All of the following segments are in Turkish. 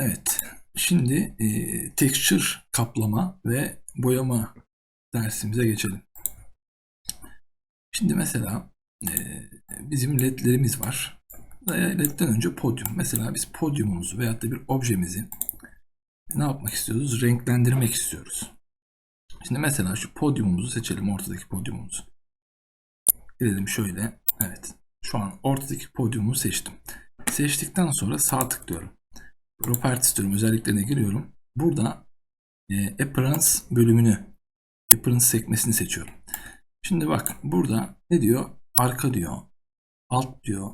Evet. Şimdi e, texture kaplama ve boyama dersimize geçelim. Şimdi mesela e, bizim ledlerimiz var. Ledden önce podyum. Mesela biz podyumumuzu veyahut da bir objemizi ne yapmak istiyoruz? Renklendirmek istiyoruz. Şimdi mesela şu podyumumuzu seçelim. Ortadaki podyumumuzu. Gelelim şöyle. Evet. Şu an ortadaki podyumu seçtim. Seçtikten sonra sağ tıklıyorum. Properties diyorum. Özelliklerine giriyorum. Burada e, Appearance bölümünü Appearance sekmesini seçiyorum. Şimdi bak burada ne diyor? Arka diyor. Alt diyor.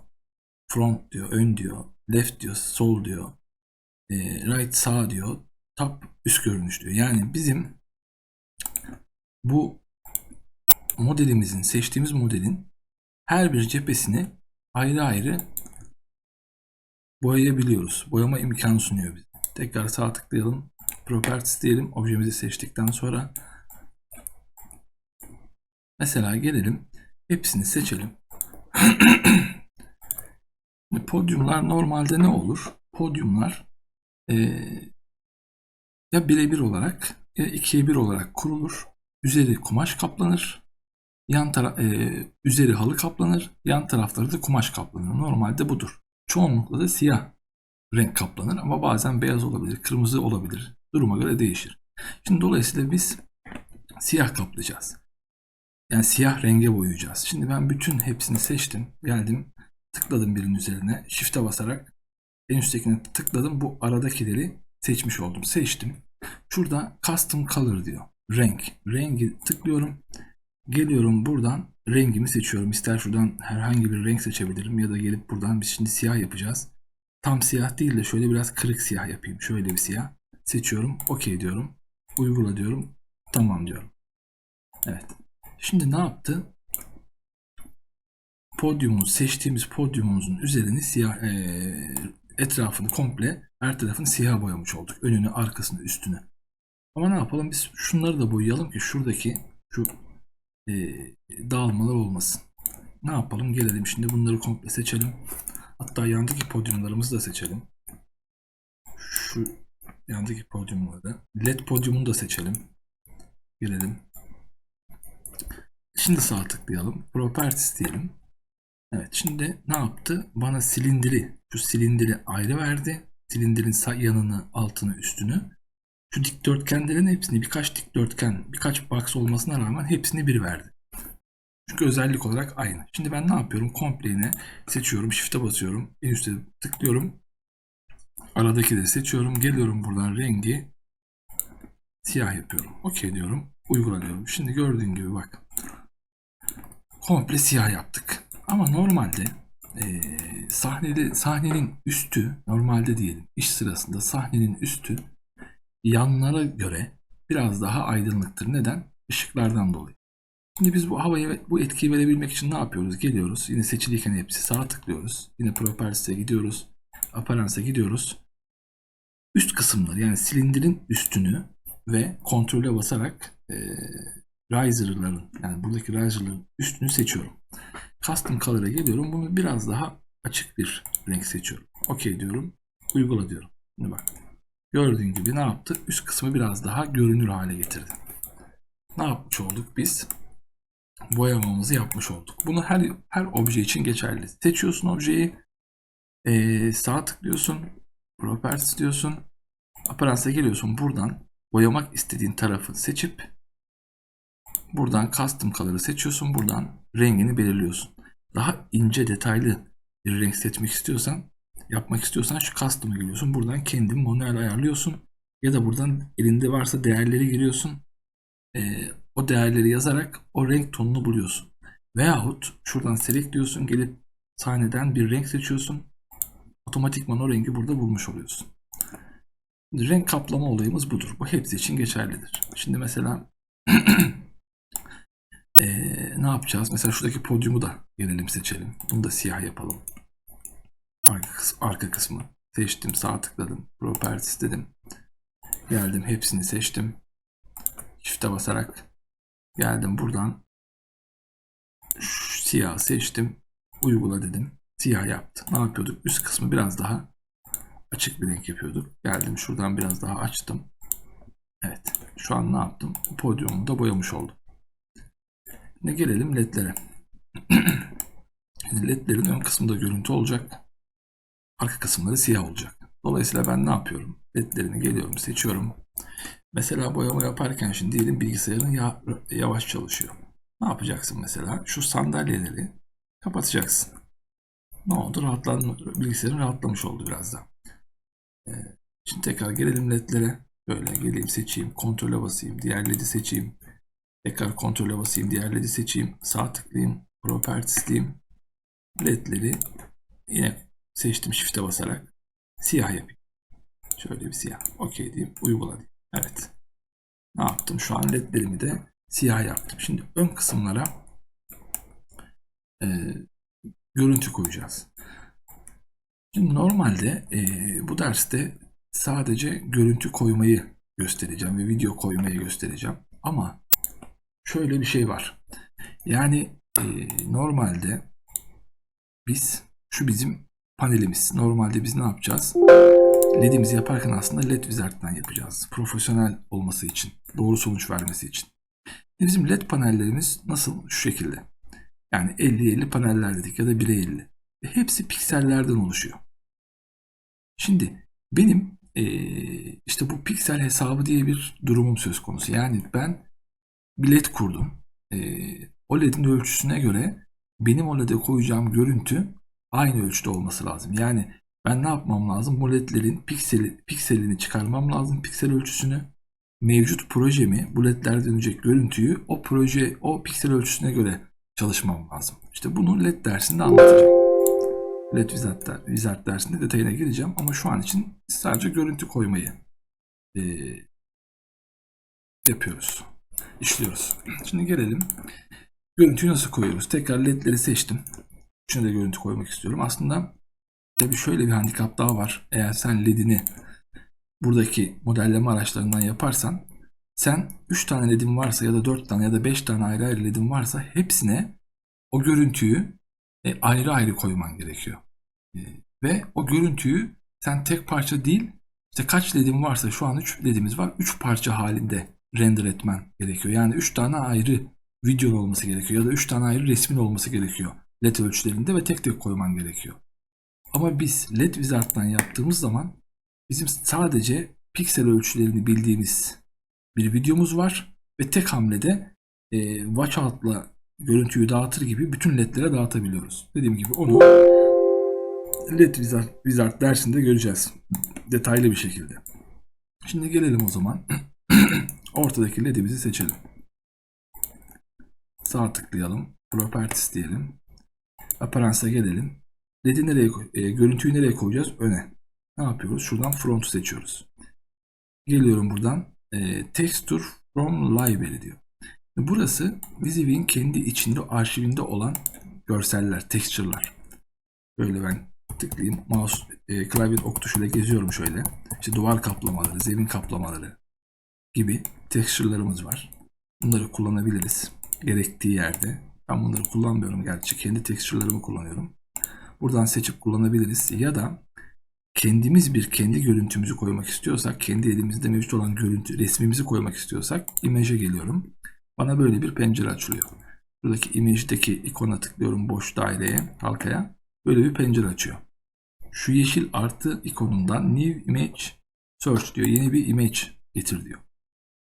Front diyor. Ön diyor. Left diyor. Sol diyor. E, right sağ diyor. Top üst görünüş diyor. Yani bizim bu modelimizin seçtiğimiz modelin her bir cephesini ayrı ayrı boyayabiliyoruz. Boyama imkanı sunuyor bize. Tekrar sağ tıklayalım. Properties diyelim. Objemizi seçtikten sonra mesela gelelim. Hepsini seçelim. Podyumlar normalde ne olur? Podyumlar e, ya birebir olarak ya ikiye bir olarak kurulur. Üzeri kumaş kaplanır. Yan tara e, üzeri halı kaplanır. Yan tarafları da kumaş kaplanır. Normalde budur. Çoğunlukla da siyah renk kaplanır ama bazen beyaz olabilir, kırmızı olabilir. Duruma göre değişir. Şimdi dolayısıyla biz siyah kaplayacağız. Yani siyah renge boyayacağız. Şimdi ben bütün hepsini seçtim. Geldim, tıkladım birinin üzerine. Shift'e basarak en üsttekine tıkladım. Bu aradakileri seçmiş oldum. Seçtim. Şurada custom color diyor. Renk. Rengi tıklıyorum. Geliyorum buradan rengimi seçiyorum. İster şuradan herhangi bir renk seçebilirim ya da gelip buradan biz şimdi siyah yapacağız. Tam siyah değil de şöyle biraz kırık siyah yapayım. Şöyle bir siyah. Seçiyorum. OK diyorum. Uygula diyorum. Tamam diyorum. Evet. Şimdi ne yaptı? Podyumumuz, seçtiğimiz podyumumuzun üzerini siyah, ee, etrafını komple her tarafını siyah boyamış olduk. Önünü, arkasını, üstünü. Ama ne yapalım? Biz şunları da boyayalım ki şuradaki şu e, dağılmalar olmasın. Ne yapalım? Gelelim şimdi bunları komple seçelim. Hatta yandaki podyumlarımızı da seçelim. Şu yandaki podyumları. LED podyumunu da seçelim. Gelelim. Şimdi sağ tıklayalım. Properties diyelim. Evet şimdi ne yaptı? Bana silindiri, şu silindiri ayrı verdi. Silindirin yanını, altını, üstünü. Şu dikdörtgenlerin hepsini birkaç dikdörtgen, birkaç box olmasına rağmen hepsini bir verdi. Çünkü özellik olarak aynı. Şimdi ben ne yapıyorum? Kompleğine seçiyorum. Shift'e basıyorum. En üstte tıklıyorum. Aradakileri seçiyorum. Geliyorum buradan rengi siyah yapıyorum. OK diyorum. Uygula diyorum. Şimdi gördüğün gibi bak. Komple siyah yaptık. Ama normalde e, sahnede sahnenin üstü normalde diyelim iş sırasında sahnenin üstü yanlara göre biraz daha aydınlıktır. Neden? Işıklardan dolayı. Şimdi biz bu havaya bu etkiyi verebilmek için ne yapıyoruz? Geliyoruz. Yine seçiliyken hepsi sağa tıklıyoruz. Yine Properties'e gidiyoruz. Apparence'e gidiyoruz. Üst kısımları yani silindirin üstünü ve kontrole basarak e, riser'ların yani buradaki riser'ların üstünü seçiyorum. Custom Color'a geliyorum. Bunu biraz daha açık bir renk seçiyorum. OK diyorum. Uygula diyorum. Şimdi bak. Gördüğün gibi ne yaptı? Üst kısmı biraz daha görünür hale getirdi. Ne yapmış olduk biz? Boyamamızı yapmış olduk. Bunu her her obje için geçerli. Seçiyorsun objeyi. Ee, sağ tıklıyorsun. Properties diyorsun. Apparence'e geliyorsun. Buradan boyamak istediğin tarafı seçip buradan custom color'ı seçiyorsun. Buradan rengini belirliyorsun. Daha ince detaylı bir renk seçmek istiyorsan yapmak istiyorsan şu custom'a giriyorsun. Buradan kendin manuel ayarlıyorsun. Ya da buradan elinde varsa değerleri giriyorsun. Ee, o değerleri yazarak o renk tonunu buluyorsun. Veyahut şuradan select diyorsun. Gelip sahneden bir renk seçiyorsun. Otomatikman o rengi burada bulmuş oluyorsun. Renk kaplama olayımız budur. Bu hepsi için geçerlidir. Şimdi mesela ee, ne yapacağız? Mesela şuradaki podyumu da gelelim seçelim. Bunu da siyah yapalım. Arka, kısmı, arka kısmı seçtim. Sağ tıkladım. Properties dedim. Geldim. Hepsini seçtim. Shift'e basarak geldim buradan. Siyah seçtim. Uygula dedim. Siyah yaptı. Ne yapıyorduk? Üst kısmı biraz daha açık bir renk yapıyorduk. Geldim şuradan biraz daha açtım. Evet. Şu an ne yaptım? Podyumumu da boyamış oldum. Şimdi gelelim ledlere. Ledlerin ön kısmında görüntü olacak. Arka kısımları siyah olacak. Dolayısıyla ben ne yapıyorum? Ledlerini geliyorum, seçiyorum. Mesela boyama yaparken şimdi diyelim bilgisayarın ya- yavaş çalışıyor. Ne yapacaksın mesela? Şu sandalyeleri kapatacaksın. Ne oldu? Rahatlan bilgisayarın rahatlamış oldu biraz da. Ee, şimdi tekrar gelelim ledlere. Böyle geleyim seçeyim. Kontrole basayım. Diğer ledi seçeyim. Tekrar kontrole basayım. Diğer ledi seçeyim. Sağ tıklayayım. Properties diyeyim. Ledleri yine seçtim shift'e basarak. Siyah yapayım. Şöyle bir siyah. Okey diyeyim. Uygula diyeyim. Evet. Ne yaptım? Şu an ledlerimi de siyah yaptım. Şimdi ön kısımlara e, görüntü koyacağız. Şimdi normalde e, bu derste sadece görüntü koymayı göstereceğim ve video koymayı göstereceğim. Ama şöyle bir şey var. Yani e, normalde biz şu bizim panelimiz. Normalde biz ne yapacağız? LED'imizi yaparken aslında LED Wizard'dan yapacağız. Profesyonel olması için, doğru sonuç vermesi için. Bizim LED panellerimiz nasıl? Şu şekilde. Yani 50-50 paneller dedik ya da 1'e 50. Ve hepsi piksellerden oluşuyor. Şimdi benim eee, işte bu piksel hesabı diye bir durumum söz konusu. Yani ben bir LED kurdum. Eee, o LED'in ölçüsüne göre benim o LED'e koyacağım görüntü aynı ölçüde olması lazım. Yani ben ne yapmam lazım? Bu ledlerin pikseli, pikselini çıkarmam lazım, piksel ölçüsünü. Mevcut projemi, bu ledler dönecek görüntüyü o proje, o piksel ölçüsüne göre çalışmam lazım. İşte bunu led dersinde anlatacağım. Led Wizard, der- Wizard dersinde detayına gireceğim ama şu an için sadece görüntü koymayı eee, yapıyoruz. işliyoruz. Şimdi gelelim. Görüntüyü nasıl koyuyoruz? Tekrar ledleri seçtim. Şuna da görüntü koymak istiyorum. Aslında Tabii şöyle bir handikap daha var. Eğer sen LED'ini buradaki modelleme araçlarından yaparsan sen 3 tane LED'in varsa ya da 4 tane ya da 5 tane ayrı ayrı LED'in varsa hepsine o görüntüyü e, ayrı ayrı koyman gerekiyor. E, ve o görüntüyü sen tek parça değil işte kaç LED'in varsa şu an 3 LED'imiz var. 3 parça halinde render etmen gerekiyor. Yani 3 tane ayrı videon olması gerekiyor ya da 3 tane ayrı resmin olması gerekiyor. LED ölçülerinde ve tek tek koyman gerekiyor. Ama biz LED Wizard'dan yaptığımız zaman bizim sadece piksel ölçülerini bildiğimiz bir videomuz var ve tek hamlede e, watch out'la görüntüyü dağıtır gibi bütün ledlere dağıtabiliyoruz. Dediğim gibi onu LED Wizard, Wizard dersinde göreceğiz. Detaylı bir şekilde. Şimdi gelelim o zaman. Ortadaki ledimizi seçelim. Sağ tıklayalım. Properties diyelim. Appearance'a gelelim. LED'i nereye e, görüntüyü nereye koyacağız? Öne. Ne yapıyoruz? Şuradan front'u seçiyoruz. Geliyorum buradan. E, texture from library diyor. Burası Visiv'in kendi içinde arşivinde olan görseller, texture'lar. Böyle ben tıklayayım. Mouse, e, klavye ok tuşuyla geziyorum şöyle. İşte duvar kaplamaları, zemin kaplamaları gibi texture'larımız var. Bunları kullanabiliriz. Gerektiği yerde. Ben bunları kullanmıyorum gerçi. Kendi texture'larımı kullanıyorum. Buradan seçip kullanabiliriz. Ya da kendimiz bir kendi görüntümüzü koymak istiyorsak, kendi elimizde mevcut olan görüntü, resmimizi koymak istiyorsak image'e geliyorum. Bana böyle bir pencere açılıyor. Buradaki image'deki ikona tıklıyorum boş daireye, halkaya. Böyle bir pencere açıyor. Şu yeşil artı ikonundan New Image Search diyor. Yeni bir image getir diyor.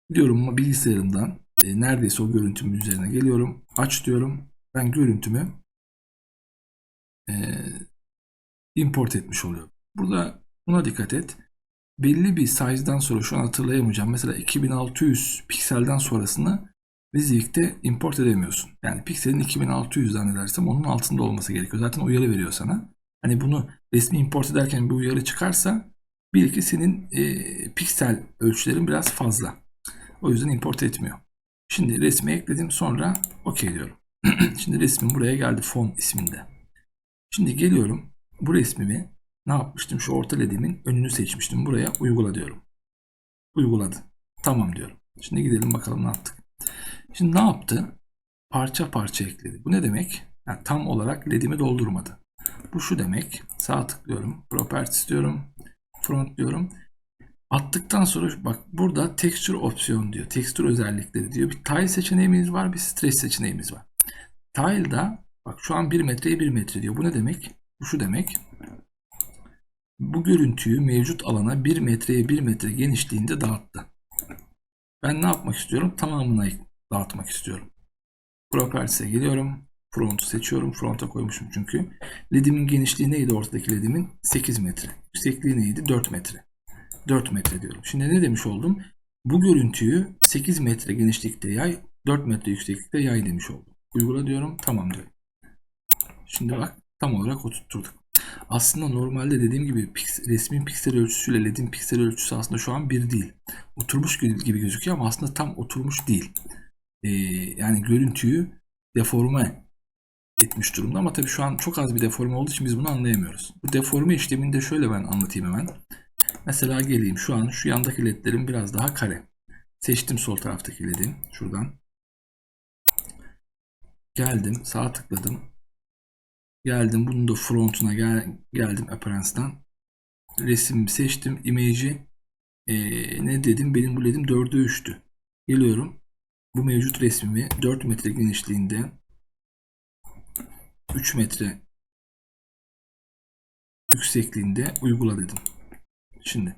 Gidiyorum ama bilgisayarımdan e, neredeyse o görüntümün üzerine geliyorum. Aç diyorum. Ben görüntümü e, import etmiş oluyorum. Burada buna dikkat et. Belli bir size'dan sonra şu an hatırlayamayacağım. Mesela 2600 pikselden sonrasını Visivic'te import edemiyorsun. Yani pikselin 2600 zannedersem onun altında olması gerekiyor. Zaten uyarı veriyor sana. Hani bunu resmi import ederken bir uyarı çıkarsa bil ki senin e, piksel ölçülerin biraz fazla. O yüzden import etmiyor. Şimdi resmi ekledim sonra OK diyorum. Şimdi resmim buraya geldi fon isminde. Şimdi geliyorum bu resmimi ne yapmıştım? Şu orta ledimin önünü seçmiştim. Buraya uygula diyorum. Uyguladı. Tamam diyorum. Şimdi gidelim bakalım ne yaptık. Şimdi ne yaptı? Parça parça ekledi. Bu ne demek? Yani tam olarak ledimi doldurmadı. Bu şu demek. Sağ tıklıyorum. Properties diyorum. Front diyorum. Attıktan sonra bak burada texture opsiyon diyor. Texture özellikleri diyor. Bir tile seçeneğimiz var, bir streç seçeneğimiz var. Tile'da bak şu an 1 metreye 1 metre diyor. Bu ne demek? Bu şu demek. Bu görüntüyü mevcut alana 1 metreye 1 metre genişliğinde dağıttı. Ben ne yapmak istiyorum? Tamamına dağıtmak istiyorum. Properties'e geliyorum. Front'u seçiyorum. Front'a koymuşum çünkü. LED'imin genişliği neydi ortadaki LED'imin? 8 metre. Yüksekliği neydi? 4 metre. 4 metre diyorum. Şimdi ne demiş oldum? Bu görüntüyü 8 metre genişlikte yay, 4 metre yükseklikte yay demiş oldum. Uygula diyorum. Tamam diyorum. Şimdi bak tam olarak oturtturduk. Aslında normalde dediğim gibi resmin piksel ölçüsüyle LED'in piksel ölçüsü aslında şu an bir değil. Oturmuş gibi gözüküyor ama aslında tam oturmuş değil. Ee, yani görüntüyü deforme etmiş durumda ama tabii şu an çok az bir deforme olduğu için biz bunu anlayamıyoruz. Bu deforme işlemini de şöyle ben anlatayım hemen. Mesela geleyim şu an şu yandaki ledlerim biraz daha kare. Seçtim sol taraftaki ledi şuradan. Geldim sağ tıkladım. Geldim bunun da frontuna gel, geldim appearance'dan. Resim seçtim image'i. Ee, ne dedim benim bu ledim 4'e 3'tü. Geliyorum. Bu mevcut resmimi 4 metre genişliğinde 3 metre yüksekliğinde uygula dedim. Şimdi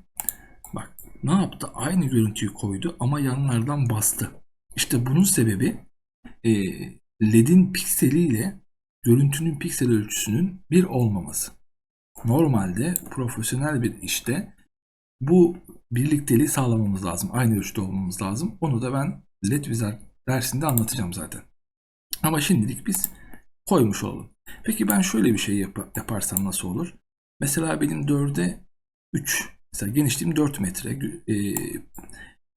bak ne yaptı? Aynı görüntüyü koydu ama yanlardan bastı. İşte bunun sebebi e, LED'in pikseliyle görüntünün piksel ölçüsünün bir olmaması. Normalde profesyonel bir işte bu birlikteliği sağlamamız lazım. Aynı ölçüde olmamız lazım. Onu da ben LED Wizard dersinde anlatacağım zaten. Ama şimdilik biz koymuş olalım. Peki ben şöyle bir şey yap- yaparsam nasıl olur? Mesela benim 4'e 3 mesela genişliğim 4 metre e,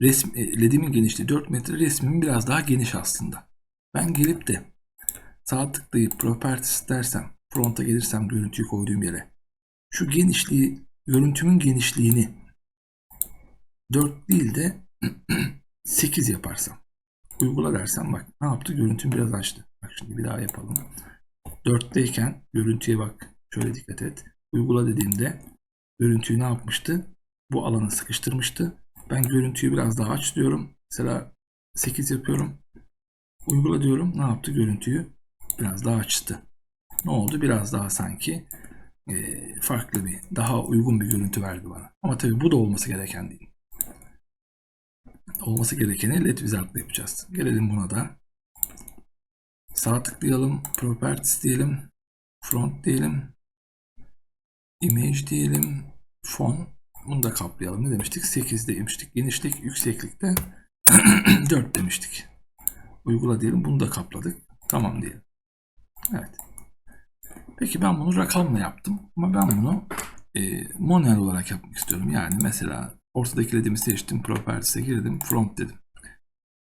resm, e, LED'imin genişliği 4 metre resmim biraz daha geniş aslında. Ben gelip de sağ tıklayıp properties dersem fronta gelirsem görüntüyü koyduğum yere şu genişliği görüntümün genişliğini 4 değil de 8 yaparsam uygula dersem bak ne yaptı görüntüm biraz açtı. Bak şimdi bir daha yapalım. 4'teyken görüntüye bak şöyle dikkat et. Uygula dediğimde görüntüyü ne yapmıştı? Bu alanı sıkıştırmıştı. Ben görüntüyü biraz daha aç diyorum. Mesela 8 yapıyorum. Uygula diyorum. Ne yaptı? Görüntüyü biraz daha açtı. Ne oldu? Biraz daha sanki e, farklı bir, daha uygun bir görüntü verdi bana. Ama tabii bu da olması gereken değil. Olması gerekeni LED Wizard'la yapacağız. Gelelim buna da. Sağ tıklayalım. Properties diyelim. Front diyelim. Image diyelim. Fon. Bunu da kaplayalım. Ne demiştik? 8 demiştik. Genişlik, yükseklikte 4 demiştik. Uygula diyelim. Bunu da kapladık. Tamam diyelim. Evet. Peki ben bunu rakamla yaptım. Ama ben bunu e, manuel olarak yapmak istiyorum. Yani mesela ortadaki ledimi seçtim. Properties'e girdim. Front dedim.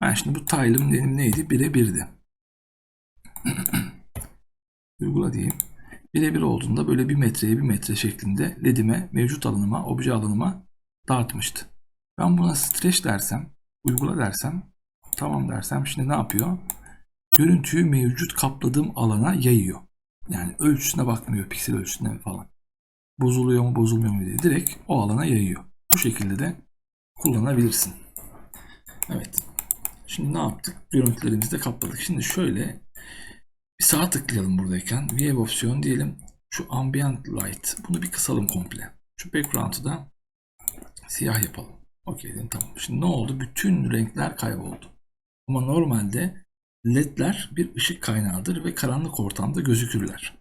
Ben şimdi bu tile'ım benim neydi? 1'e 1'di. Uygula diyeyim. Birebir olduğunda böyle bir metreye bir metre şeklinde ledime, mevcut alanıma, obje alanıma dağıtmıştı. Ben buna stretch dersem, uygula dersem, tamam dersem şimdi ne yapıyor? Görüntüyü mevcut kapladığım alana yayıyor. Yani ölçüsüne bakmıyor, piksel ölçüsüne falan. Bozuluyor mu, bozulmuyor mu diye direkt o alana yayıyor. Bu şekilde de kullanabilirsin. Evet. Şimdi ne yaptık? Görüntülerimizi de kapladık. Şimdi şöyle bir sağa tıklayalım buradayken. View opsiyon diyelim. Şu ambient light. Bunu bir kısalım komple. Şu background'ı da siyah yapalım. Okey dedim tamam. Şimdi ne oldu? Bütün renkler kayboldu. Ama normalde ledler bir ışık kaynağıdır ve karanlık ortamda gözükürler.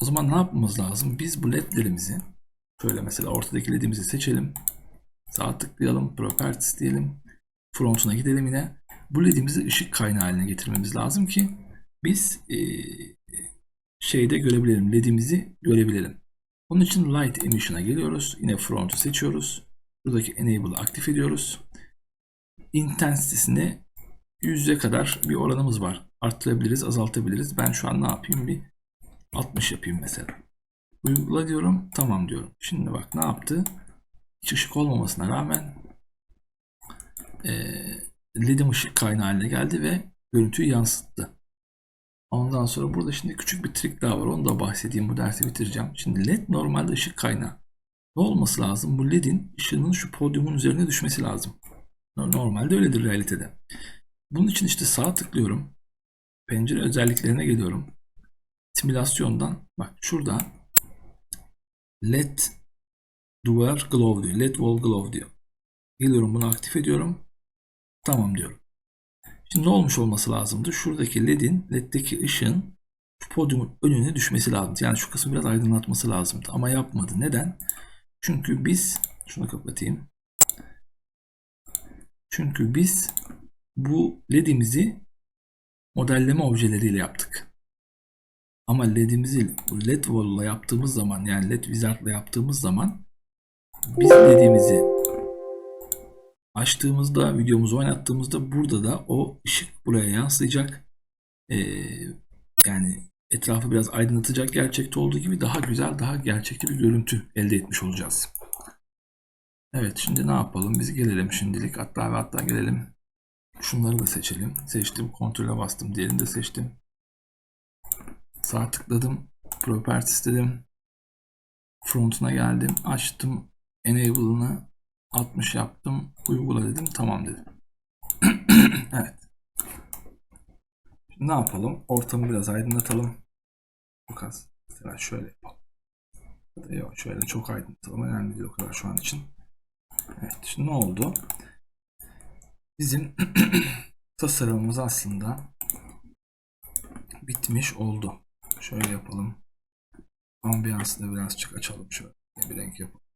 O zaman ne yapmamız lazım? Biz bu ledlerimizi şöyle mesela ortadaki ledimizi seçelim. Sağ tıklayalım. Properties diyelim. Frontuna gidelim yine. Bu ledimizi ışık kaynağı haline getirmemiz lazım ki biz e, şeyde görebilelim. LED'imizi görebilelim. Onun için Light Emission'a geliyoruz. Yine Front'u seçiyoruz. Buradaki Enable'ı aktif ediyoruz. Intensity'sini %'e kadar bir oranımız var. Arttırabiliriz, azaltabiliriz. Ben şu an ne yapayım? Bir 60 yapayım mesela. Uygula diyorum. Tamam diyorum. Şimdi bak ne yaptı? Hiç ışık olmamasına rağmen e, LED'im ışık kaynağı haline geldi ve görüntüyü yansıttı. Ondan sonra burada şimdi küçük bir trik daha var. Onu da bahsedeyim. Bu dersi bitireceğim. Şimdi LED normalde ışık kaynağı. ne olması lazım? Bu ledin ışığının şu podyumun üzerine düşmesi lazım. Normalde öyledir realitede. Bunun için işte sağ tıklıyorum. Pencere özelliklerine geliyorum. Simülasyondan bak şurada LED duvar glow diyor. LED wall glow diyor. Geliyorum bunu aktif ediyorum. Tamam diyorum. Şimdi ne olmuş olması lazımdı? Şuradaki ledin, leddeki ışığın şu podyumun önüne düşmesi lazım. Yani şu kısmı biraz aydınlatması lazımdı. Ama yapmadı. Neden? Çünkü biz şunu kapatayım. Çünkü biz bu ledimizi modelleme objeleriyle yaptık. Ama ledimizi led wall'la yaptığımız zaman yani led wizard'la yaptığımız zaman biz ledimizi açtığımızda videomuzu oynattığımızda burada da o ışık buraya yansıyacak. Ee, yani etrafı biraz aydınlatacak gerçekte olduğu gibi daha güzel daha gerçekçi bir görüntü elde etmiş olacağız. Evet şimdi ne yapalım biz gelelim şimdilik hatta ve hatta gelelim şunları da seçelim. Seçtim kontrole bastım diğerini de seçtim. Sağ tıkladım. Properties dedim. Front'una geldim. Açtım. Enable'ını 60 yaptım. Uygula dedim. Tamam dedim. evet. Şimdi ne yapalım? Ortamı biraz aydınlatalım. Çok az. Mesela şöyle yapalım. Yok şöyle çok aydınlatalım. Önemli değil o kadar şu an için. Evet. Şimdi ne oldu? Bizim tasarımımız aslında bitmiş oldu. Şöyle yapalım. Ambiyansı da birazcık açalım şöyle. Bir renk yapalım.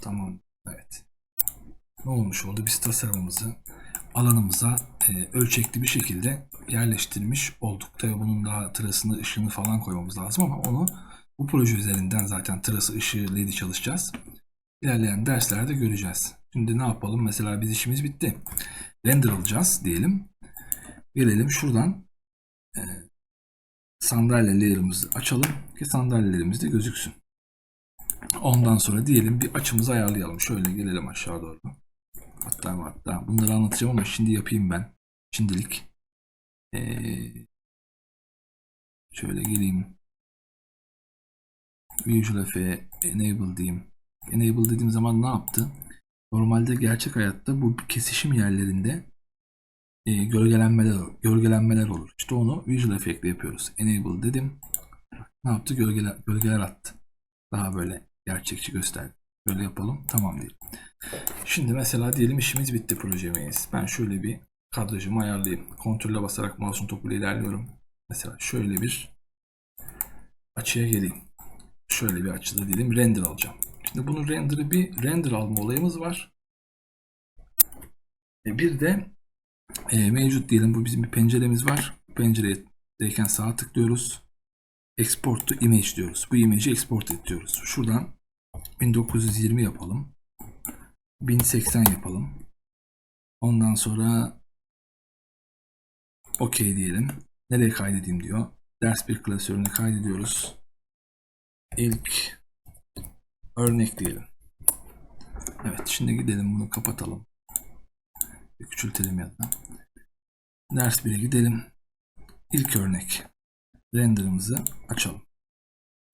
Tamam. Evet. Ne olmuş oldu? Biz tasarımımızı alanımıza e, ölçekli bir şekilde yerleştirmiş olduk. Tabi bunun daha tırasını, ışığını falan koymamız lazım ama onu bu proje üzerinden zaten tırası, ışığı, ledi çalışacağız. İlerleyen derslerde göreceğiz. Şimdi ne yapalım? Mesela biz işimiz bitti. Render alacağız diyelim. Gelelim şuradan e, sandalye layer'ımızı açalım ki sandalyelerimiz de gözüksün. Ondan sonra diyelim bir açımızı ayarlayalım. Şöyle gelelim aşağı doğru. Hatta hatta bunları anlatacağım ama şimdi yapayım ben. Şimdilik. Ee, şöyle geleyim. Visual Effect'e enable diyeyim. Enable dediğim zaman ne yaptı? Normalde gerçek hayatta bu kesişim yerlerinde e, gölgelenmeler, gölgelenmeler olur. İşte onu Visual Effect'le yapıyoruz. Enable dedim. Ne yaptı? Gölgeler, gölgeler attı. Daha böyle gerçekçi gösterdi. Böyle yapalım. Tamam diyelim. Şimdi mesela diyelim işimiz bitti projemiz. Ben şöyle bir kadrajımı ayarlayayım. Kontrolle basarak mouse'un topuyla ilerliyorum. Mesela şöyle bir açıya geleyim. Şöyle bir açıda diyelim render alacağım. Şimdi bunun render'ı bir render alma olayımız var. E bir de e, mevcut diyelim bu bizim bir penceremiz var. Penceredeyken sağa tıklıyoruz. Export to image diyoruz. Bu image'i export et diyoruz. Şuradan 1920 yapalım. 1080 yapalım. Ondan sonra OK diyelim. Nereye kaydedeyim diyor. Ders bir klasörünü kaydediyoruz. İlk örnek diyelim. Evet şimdi gidelim bunu kapatalım. Bir küçültelim ya da. Ders 1'e gidelim. İlk örnek renderımızı açalım.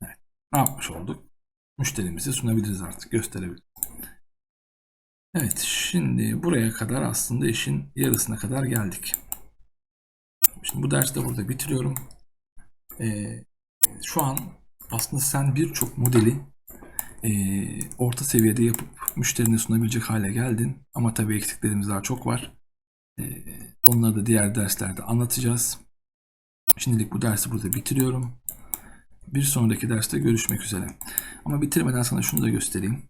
Evet. Ne yapmış olduk? Müşterimize sunabiliriz artık. Gösterebiliriz. Evet. Şimdi buraya kadar aslında işin yarısına kadar geldik. Şimdi bu dersi de burada bitiriyorum. Ee, şu an aslında sen birçok modeli e, orta seviyede yapıp müşterine sunabilecek hale geldin. Ama tabii eksiklerimiz daha çok var. E, onları da diğer derslerde anlatacağız. Şimdilik bu dersi burada bitiriyorum. Bir sonraki derste görüşmek üzere. Ama bitirmeden sana şunu da göstereyim.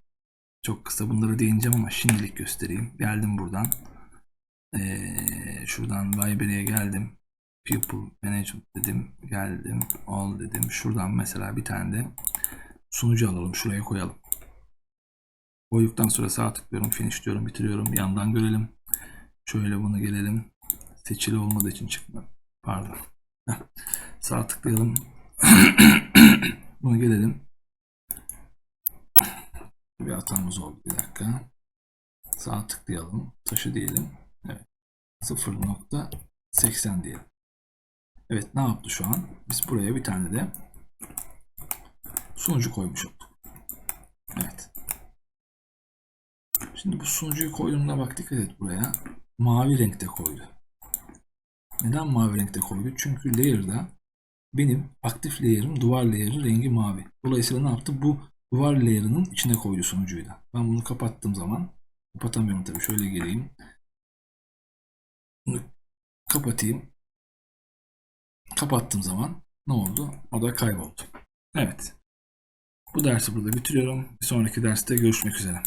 Çok kısa bunları değineceğim ama şimdilik göstereyim. Geldim buradan. Ee, şuradan library'e geldim. People Management dedim. Geldim. All dedim. Şuradan mesela bir tane de sunucu alalım. Şuraya koyalım. Koyduktan sonra sağ tıklıyorum. Finish diyorum. Bitiriyorum. Yandan görelim. Şöyle bunu gelelim. Seçili olmadığı için çıkmadı. Pardon. Heh. Sağ tıklayalım. Bunu gelelim. Bir hatamız oldu. Bir dakika. Sağ tıklayalım. Taşı diyelim. Evet. 0.80 diyelim. Evet ne yaptı şu an? Biz buraya bir tane de sunucu koymuş olduk. Evet. Şimdi bu sunucuyu koyduğumda bak dikkat et buraya. Mavi renkte koydu. Neden mavi renkte koydu? Çünkü layer'da benim aktif layer'ım duvar layer'ı rengi mavi. Dolayısıyla ne yaptı? Bu duvar layer'ının içine koydu sunucuyu da. Ben bunu kapattığım zaman kapatamıyorum tabii. Şöyle geleyim. Bunu kapatayım. Kapattığım zaman ne oldu? O da kayboldu. Evet. Bu dersi burada bitiriyorum. Bir sonraki derste görüşmek üzere.